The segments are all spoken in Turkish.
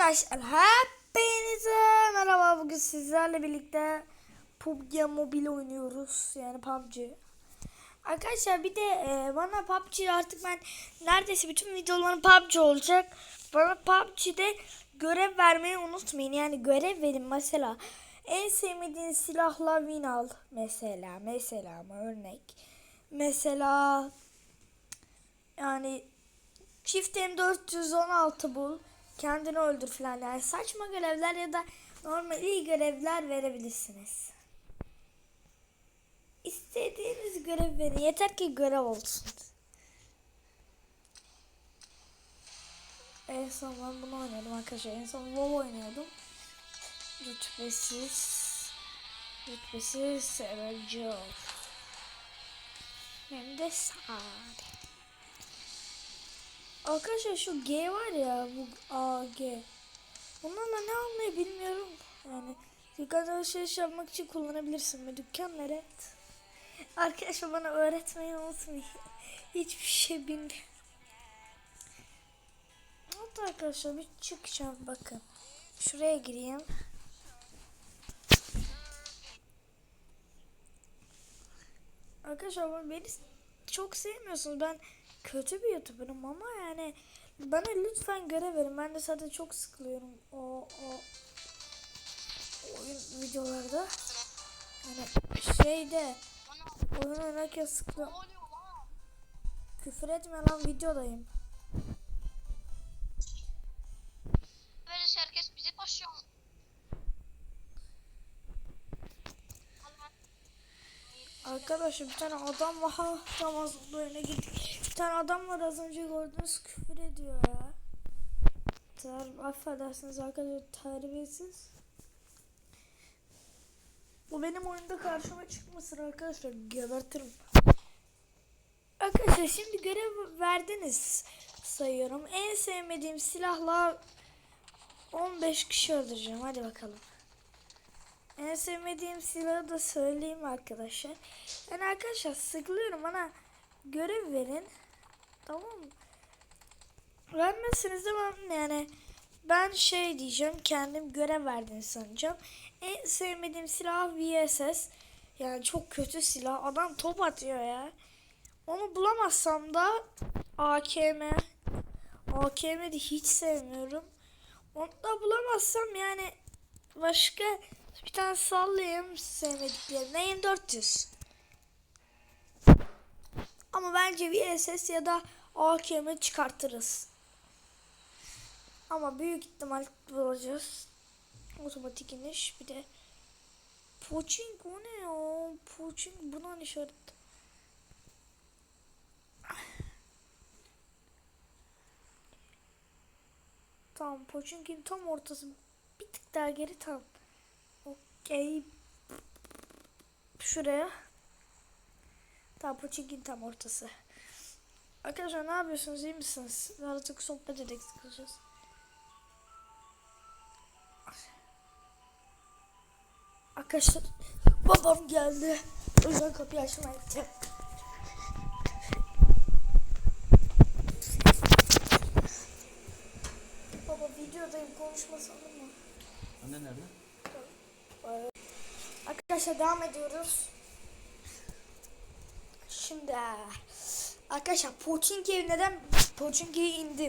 Arkadaşlar hepinize merhaba bugün sizlerle birlikte PUBG Mobile oynuyoruz yani PUBG. Arkadaşlar bir de e, bana PUBG artık ben neredeyse bütün videolarım PUBG olacak. Bana PUBG'de görev vermeyi unutmayın yani görev verin mesela. En sevmediğin silahla win al mesela mesela ama örnek. Mesela yani Çift M416 bul. Kendini öldür falan. Yani saçma görevler ya da normal iyi görevler verebilirsiniz. İstediğiniz görev verin. Yeter ki görev olsun. En son ben bunu oynuyordum arkadaşlar. En son WoW oynuyordum. Rütbesiz. Rütbesiz Severco. Hem de sade. Arkadaşlar şu G var ya bu A G. Bunlarla ne almayı bilmiyorum. Yani dükkan alışveriş yapmak için kullanabilirsin ve dükkan nere? Arkadaşlar bana öğretmeyi unutmayın. Hiçbir şey bilmiyorum. Evet arkadaşlar bir çıkacağım bakın. Şuraya gireyim. Arkadaşlar beni çok sevmiyorsunuz. Ben kötü bir YouTuber'ım ama yani bana lütfen görev verin. Ben de zaten çok sıkılıyorum o, o oyun videolarda. Yani şeyde oyun oynarken sıkılıyorum. Küfür etme lan videodayım. Böylece herkes bizi koşuyor. Arkadaşlar bir tane adam var. Az oyuna gittik. Bir tane adam var az önce gördünüz küfür ediyor ya. Ter, affedersiniz arkadaşlar terbiyesiz. Bu benim oyunda karşıma çıkmasın arkadaşlar gebertirim. Arkadaşlar şimdi görev verdiniz sayıyorum. En sevmediğim silahla 15 kişi öldüreceğim. Hadi bakalım. En sevmediğim silahı da söyleyeyim arkadaşlar. Yani arkadaşlar sıkılıyorum bana görev verin. Tamam mı? Vermezseniz ben yani ben şey diyeceğim kendim görev verdiğini sanacağım. En sevmediğim silah VSS. Yani çok kötü silah. Adam top atıyor ya. Onu bulamazsam da AKM. AKM'de hiç sevmiyorum. Onu da bulamazsam yani başka bir tane sallayayım sevmediklerine M400. Ama bence VSS ya da AKM çıkartırız. Ama büyük ihtimal bulacağız. Otomatik iniş bir de Poaching o ne ya? Poaching buna ne işaret? Tamam Poaching'in tam ortası bir tık daha geri tam. Okey. Şuraya. Tamam Poaching'in tam ortası. Arkadaşlar ne yapıyorsunuz iyi misiniz? Artık sohbet ederek sıkılacağız. Arkadaşlar babam geldi. O yüzden kapıyı açmaya gideceğim. Baba videodayım konuşmasana mı? Anne nerede? Arkadaşlar devam ediyoruz. Şimdi arkadaşlar Pochinki'ye neden Pochinki'ye indim?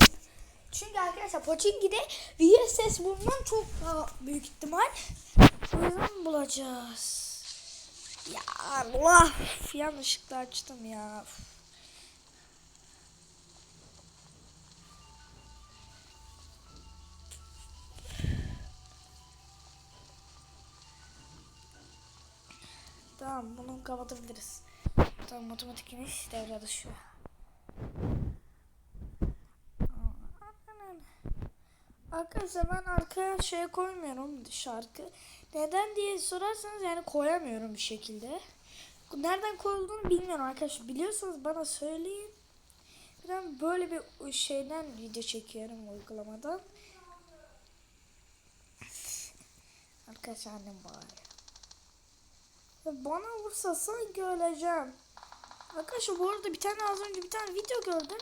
Çünkü arkadaşlar Pochinki'de VSS bundan çok daha büyük ihtimal. Yüzden bulacağız. Ya Allah yanlışlıkla açtım ya. Tamam bunu kapatabiliriz. Tamam otomatik iniş devre dışı. Arkadaşlar ben arkaya şey koymuyorum şarkı. Neden diye sorarsanız yani koyamıyorum bir şekilde. Nereden koyulduğunu bilmiyorum arkadaşlar. Biliyorsanız bana söyleyin. Ben böyle bir şeyden video çekiyorum uygulamadan. Arkadaşlar annem bağırıyor. Bana vursa sanki öleceğim. Arkadaşlar bu arada bir tane az önce bir tane video gördüm.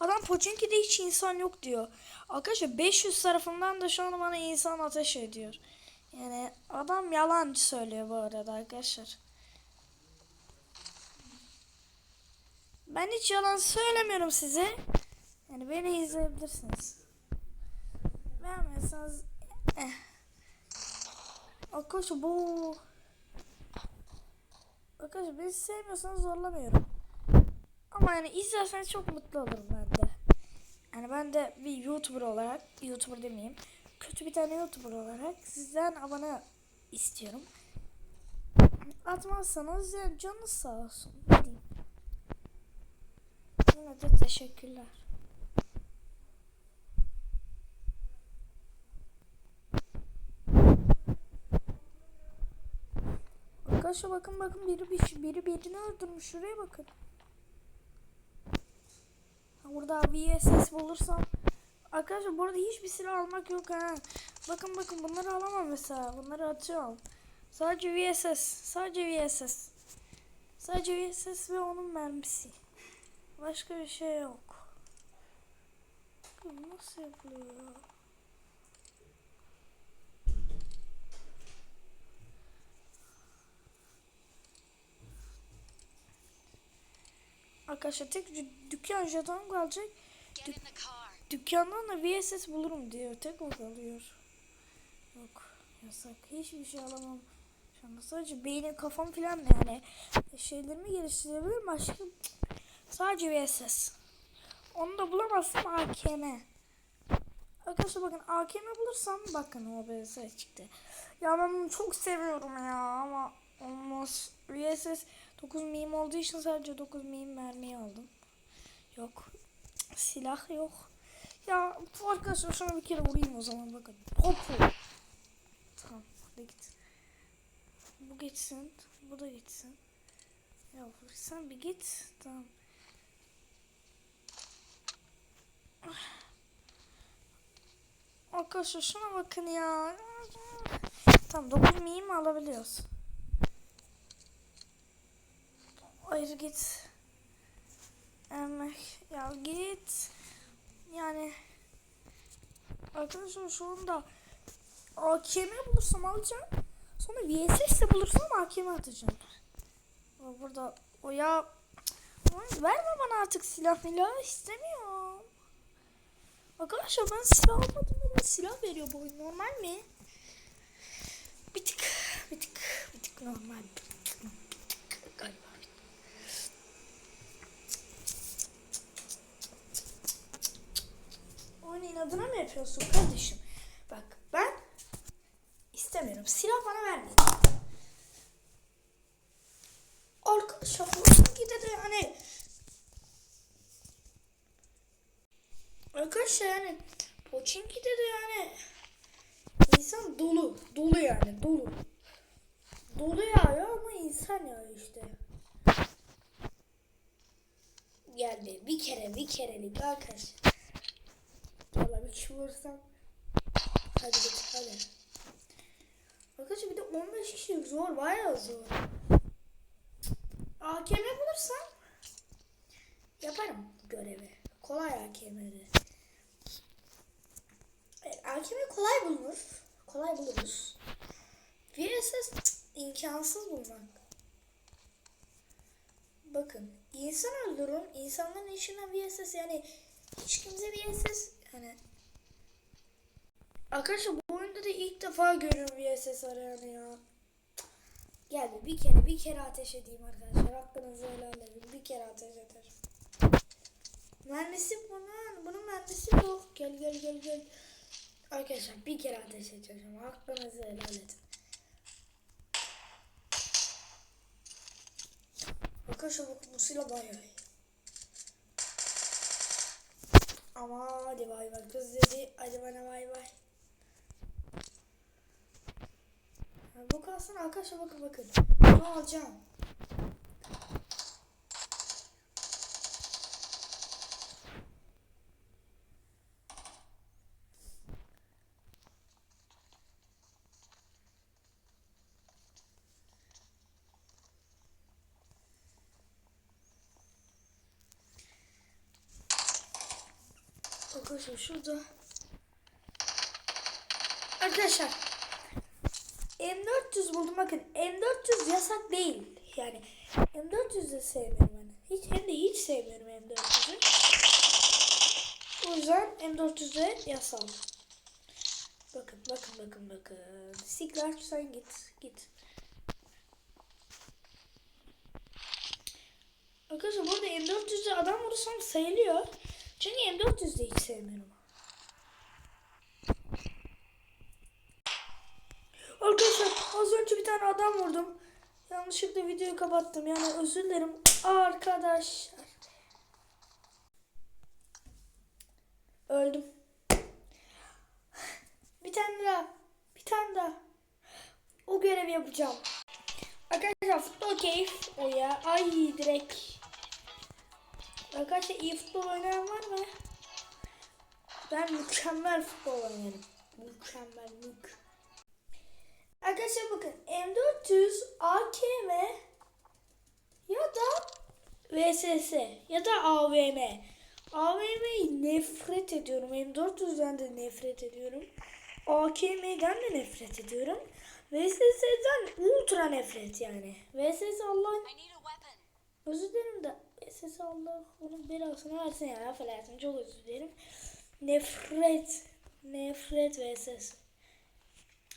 Adam Pochinki'de hiç insan yok diyor. Arkadaşlar 500 tarafından da şu an bana insan ateş ediyor. Yani adam yalan söylüyor bu arada arkadaşlar. Ben hiç yalan söylemiyorum size. Yani beni izleyebilirsiniz. Beğenmiyorsanız eh. Arkadaşlar bu Arkadaşlar beni sevmiyorsanız zorlamıyorum. Ama yani izlerseniz çok mutlu olurum ben de. Yani ben de bir YouTuber olarak, YouTuber demeyeyim, kötü bir tane YouTuber olarak sizden abone istiyorum. Atmazsanız ya canınız sağ olsun. Yine de teşekkürler. Arkadaşlar bakın bakın biri bir biri birini öldürmüş. Şuraya bakın. Burada VSS bulursam Arkadaşlar burada hiçbir silah almak yok ha. Bakın bakın bunları alamam mesela. Bunları atıyorum. Sadece VSS. Sadece VSS. Sadece VSS ve onun mermisi. Başka bir şey yok. Nasıl yapılıyor Arkadaşlar tek dü- dükkan jeton kalacak. Car. Dükkandan da VSS bulurum diyor. Tek o kalıyor. Yok. Yasak. Hiçbir şey alamam. Şu anda sadece beynim kafam falan yani şeylerimi geliştirebilirim. Başka sadece VSS. Onu da bulamazsam AKM. Arkadaşlar bakın AKM bulursam bakın o VSS çıktı. Ya ben bunu çok seviyorum ya ama olmaz. VSS 9 mim olduğu için sadece 9 mim mermiyi aldım. Yok. Silah yok. Ya arkadaşlar şuna bir kere vurayım o zaman bakın. Hopu. Tamam hadi git. Bu gitsin. Bu da gitsin. Ya sen bir git. Tamam. Arkadaşlar şuna bakın ya. Tamam 9 miyim alabiliyoruz. Hayır git. Emek ya git. Yani arkadaşlar şu anda AKM bulursam alacağım. Sonra VSS de bulursam AKM atacağım. Burada o ya verme bana artık silah milah istemiyorum. Arkadaşlar ben silah almadım ama silah veriyor bu normal mi? Bir tık bir tık bir normal. Oyunu inadına mı yapıyorsun kardeşim? Bak ben istemiyorum. Silah bana vermeyin. Arkadaşlar Pochinki'de de yani Arkadaşlar yani Pochinki'de de yani insan dolu. Dolu yani dolu. Dolu yağıyor ama insan yağıyor işte. Geldi bir kere bir kerelik arkadaşlar. Valla bir. Hadi git hadi. Arkadaşlar bir de 15 kişilik zor bayağı zor. AKM bulursam yaparım görevi. Kolay AKM'de. Evet, AKM kolay bulunur. Kolay buluruz. VSS imkansız bulmak. Bakın insan öldürün. insanların içinden VSS yani hiç kimse VSS Arkadaşlar bu oyunda da ilk defa görüyorum VSS arayanı ya. Gel bir, kere bir kere ateş edeyim arkadaşlar. Hakkınızı helal edin. Bir kere ateş ederim. Mermisi bunun, bunun mermisi yok. Gel gel gel gel. Arkadaşlar bir kere ateş edeceğim. Hakkınızı helal edin. Arkadaşlar bu, bu silah bayağı iyi. Ama hadi bay bay kız dedi. Hadi bana bay bay. Bu kalsın arkadaşlar bakın bakın. Bunu alacağım. Arkadaşlar şurada. Arkadaşlar M400 buldum bakın. M400 yasak değil. Yani M400 de sevmiyorum ben. Hiç hem de hiç sevmiyorum M400'ü. O yüzden M400 de yasal. Bakın bakın bakın bakın. Siglar sen git git. Arkadaşlar burada M400'de adam vurursam sayılıyor. Çünkü M400'de hiç sevmiyorum. Arkadaşlar az önce bir tane adam vurdum. Yanlışlıkla videoyu kapattım. Yani özür dilerim arkadaşlar. Öldüm. Bir tane daha. Bir tane daha. O görevi yapacağım. Arkadaşlar futbol keyif o ya. Ay direkt. Arkadaşlar iyi futbol oynayan var mı? Ben mükemmel futbol oynarım. Mükemmel mük. Arkadaşlar bakın M400 AKM ya da VSS ya da AVM. AVM'yi nefret ediyorum. M400'den de nefret ediyorum. AKM'den de nefret ediyorum. VSS'den ultra nefret yani. VSS Allah özür dilerim de VSS Allah onun belasını versin ya. Affedersin çok özür dilerim. Nefret. Nefret VSS.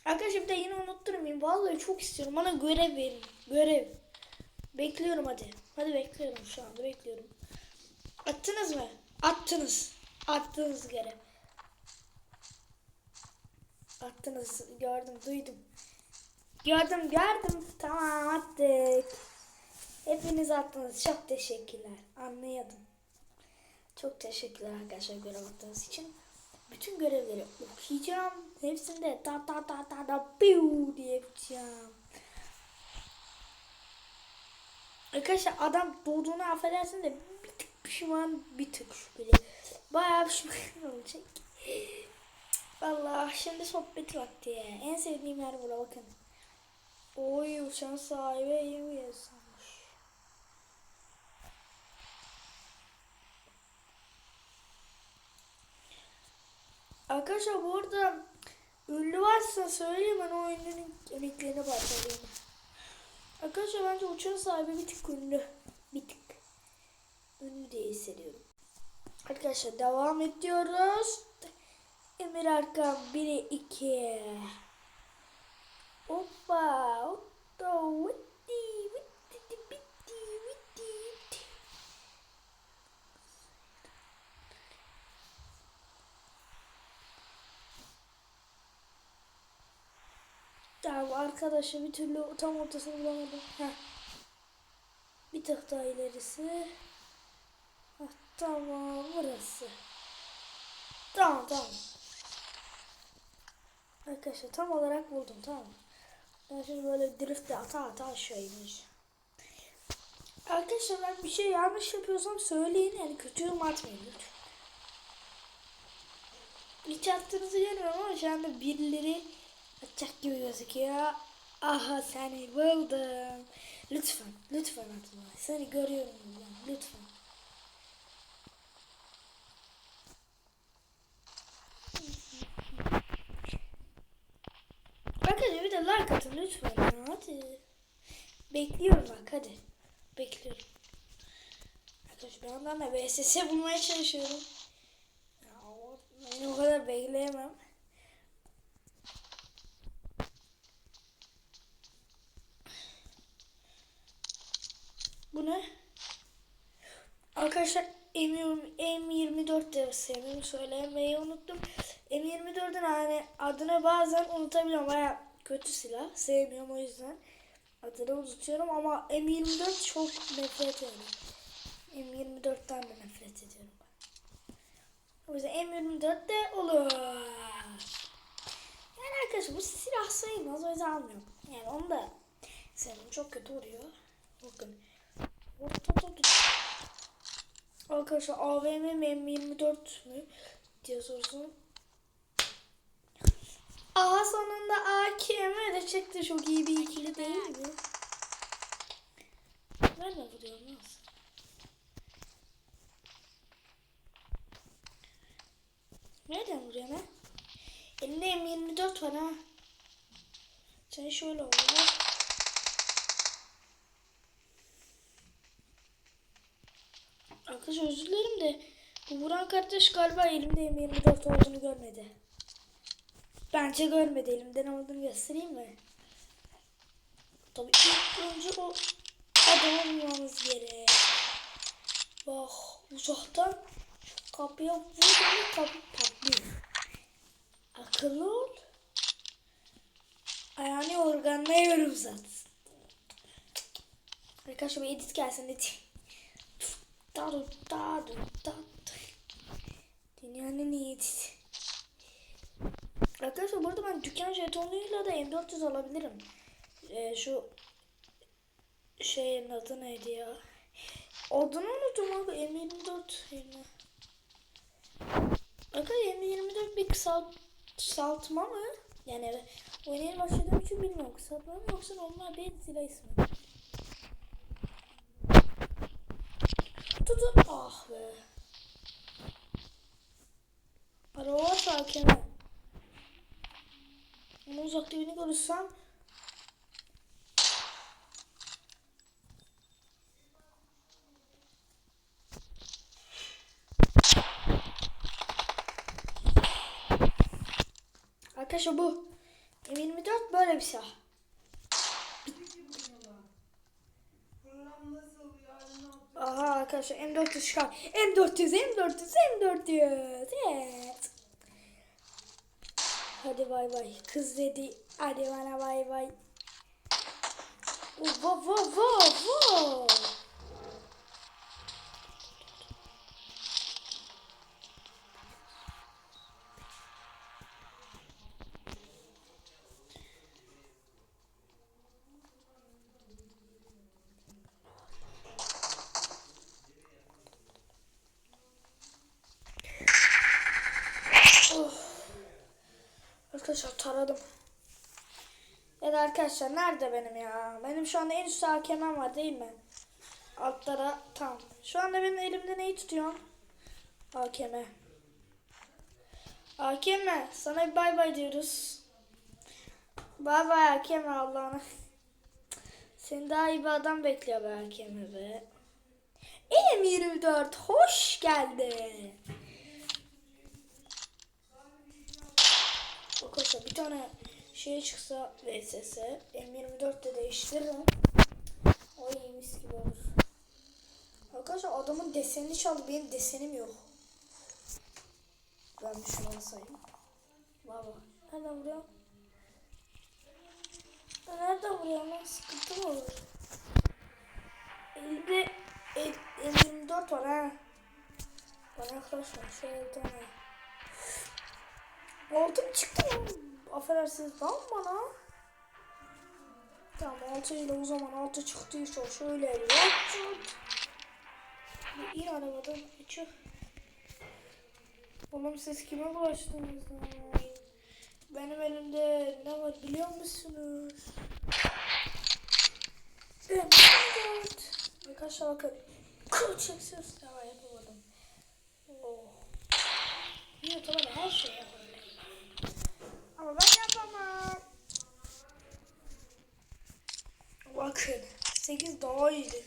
Arkadaşlar bir de yine unutturmayayım. Vallahi çok istiyorum. Bana görev verin. Görev. Bekliyorum hadi. Hadi bekliyorum şu anda bekliyorum. Attınız mı? Attınız. Attınız görev. Attınız. Gördüm, duydum. Gördüm, gördüm. Tamam attık. Hepiniz attınız. Çok teşekkürler. Anlayadım. Çok teşekkürler arkadaşlar görev attığınız için. Bütün görevleri okuyacağım. Hepsinde ta ta ta ta ta piu diye yapacağım. Arkadaşlar adam doğduğunu affedersin de bir tık pişman bir tık şüpheli. Bayağı pişman olacak. Allah şimdi sohbet vakti. En sevdiğim yer bura bakın. Oy uçan sahibi iyi yazmış. Arkadaşlar bu arada ünlü varsa söyleyeyim ben o ünlünün emeklerini parçalayayım. Arkadaşlar bence uçan sahibi bir tık ünlü. Bir tık. Ünlü diye hissediyorum. Arkadaşlar devam ediyoruz. Emir Arkan 1'e 2. Hoppa. Hoppa. Vitti. Arkadaşlar bir türlü tam ortasını bulamadım. Heh. Bir tık daha ilerisi. Heh, tamam burası. Tamam tamam. Arkadaşlar tam olarak buldum tamam. Ben şimdi böyle driftle ata ata aşağı ineceğim. Arkadaşlar ben bir şey yanlış yapıyorsam söyleyin yani kötü yorum atmayın lütfen. Hiç attığınızı görmüyorum ama şu anda birileri atacak gibi gözüküyor. Aha seni buldum. Lütfen, lütfen atma. Seni görüyorum buradan. Lütfen. Arkadaşlar bir de like atın lütfen. Hadi. Bekliyorum bak hadi. Bekliyorum. Arkadaşlar bir yandan da VSS bulmaya çalışıyorum. Ya, ben o kadar bekleyemem. Bu ne? Arkadaşlar M20, M24 de sevmiyorum söylemeyi unuttum. M24'ün hani adını bazen unutabiliyorum. Baya kötü silah. Sevmiyorum o yüzden. Adını unutuyorum ama M24 çok nefret ediyorum. M24'ten de nefret ediyorum. O yüzden M24 de olur. Yani arkadaşlar bu silah sayılmaz o yüzden almıyorum. Yani onu da sevmiyorum. Çok kötü vuruyor. Bakın. Arkadaşlar AVM mi M24 mü diye sorsun. Aha sonunda AKM de çıktı. Çok iyi bir ikili değil mi? Nerede vuruyor nasıl? M24 var ha. Sen şöyle ol. Arkadaşlar özür dilerim de bu Buran kardeş galiba elimde M24 olduğunu görmedi. Bence görmedi elimde ne olduğunu göstereyim mi? Tabii ilk önce o adamı bulmamız gerek. Bak uzaktan şu kapıya vurduğunda kapı patlıyor. Akıllı ol. Ayağını organlayıyorum zaten. Arkadaşlar bir edit gelsin edit. Dünyanın en iyi edit. Arkadaşlar burada ben dükkan jetonuyla da M400 alabilirim. Ee, şu şeyin adı neydi ya? Adını unuttum abi M24 yerine. Arkadaşlar M24 bir kısalt, kısaltma mı? Yani oynaya başladığım için bilmiyorum kısaltma mı yoksa normal bir silah ismi. Tutun. Ah be. Araba varsa hakeme. Onu uzakta birini görürsem Arkadaşlar bu M24 böyle bir silah. Aha arkadaşlar M400 çıkar. M400, M400, M400. Evet. Hadi bay bay. Kız dedi. Hadi bana bay bay. Wow, wow, wow, wow. Arkadaşlar taradım. Evet arkadaşlar nerede benim ya? Benim şu anda en üstte hakemem var değil mi? Altlara tam. Şu anda benim elimde neyi tutuyorum? Hakeme. Hakeme sana bir bay bay diyoruz. Bay bay hakeme Allah'ına. Seni daha iyi bir adam bekliyor be hakeme be. M24 hoş geldin. Arkadaşlar bir tane şey çıksa VSS M24'te değiştiririm. O iyi mis gibi olur. Arkadaşlar adamın desenini çaldı. Benim desenim yok. Ben bir şunu sayayım. Baba. Nereden vuruyor? Ya Nereden vuruyor lan? Sıkıntı mı olur? Elimde el, M24 var ha. Bana arkadaşlar şöyle bir tane. Altım çıktı mı? Affedersiniz lan bana. Tamam altı ile o zaman altı çıktıysa şöyle yapacağım. Bir in arabadan çık. Oğlum siz kime bulaştınız lan? Benim elimde ne var biliyor musunuz? Evet. Arkadaşlar bakın. Kılçıksız. Tamam yapamadım. Oh. Niye tamam her şey yaparım. Ama ben yapamam. Bakın. 8 daha iyiydi.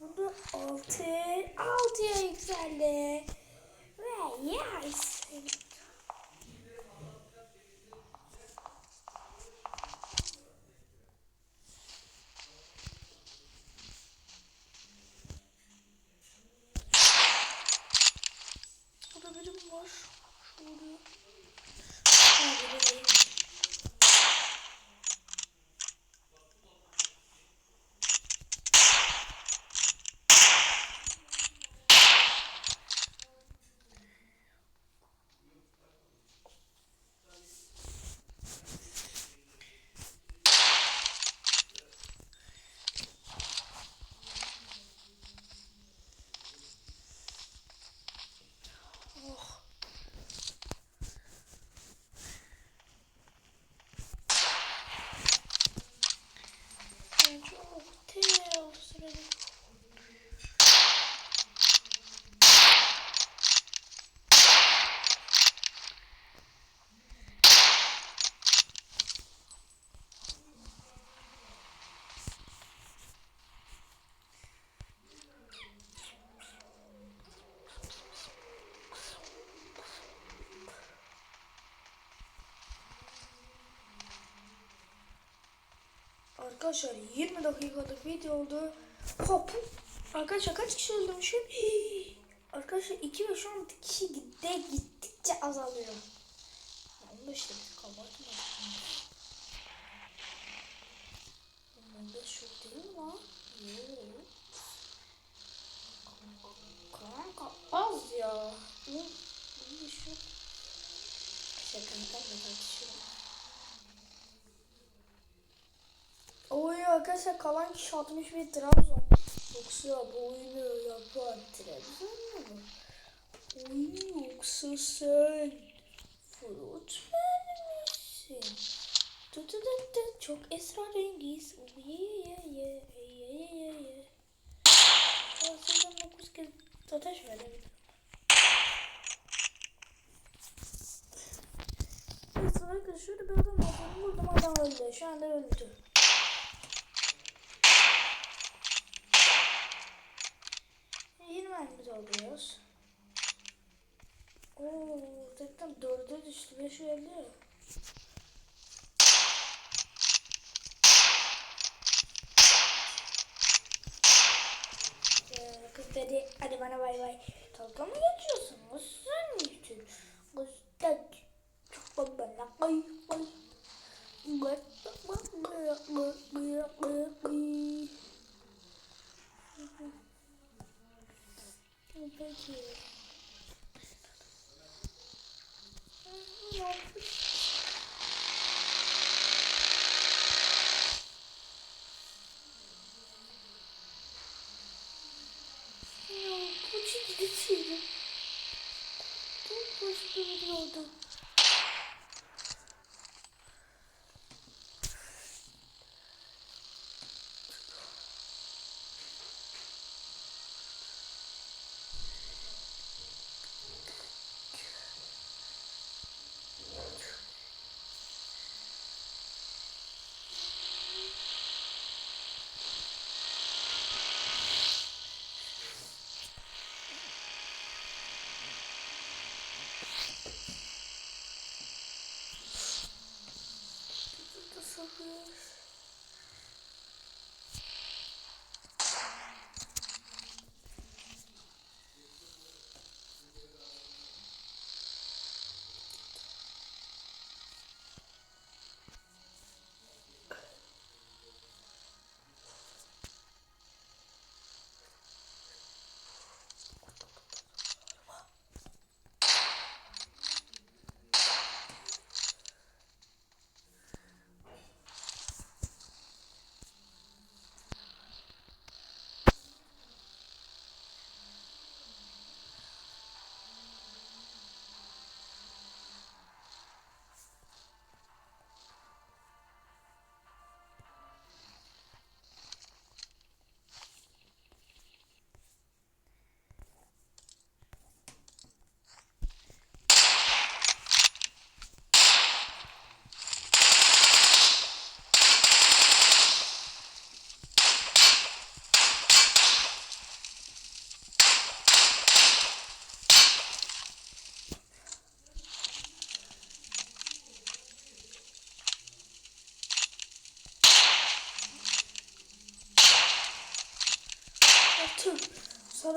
Burada 6 6'ya yükseldi. Ve yes. Burada birim var. Şurada. Ha, biri değil. bitirelim. Arkadaşlar 20 dakikalık video oldu. Hop. Arkadaşlar kaç kişi öldürmüşüm? Arkadaşlar 2 ve şu an kişi gitti, gittikçe azalıyor. 15 dakika abartma. 15 çok değil mi? Yok. Kanka az ya. 15 çok. Şaka kanka tartışıyorum. Oy arkadaşlar kalan kişi 61 Trabzon. Yoksa oyunu yapan Trabzon mu? Oy yoksa sen Fruitman misin? Tut tut tut çok esrarengiz. Oy ye ye ye ye ye ye ye. Aslında 9 kez ateş verebilirim. Arkadaşlar şöyle bir adam var. Vurdum adam öldü. Şu anda öldü. Dörde düştü. Beş geldi. Ee, Kız dedi hadi bana bay bay. Dalga mı geçiyorsunuz? Sen misin? Kız dedi. Çok bana gıt gıt. Peki. Ya bu çizgi film. Çok hoş duruyordu. Sıfır.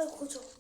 Sana kocaman gibi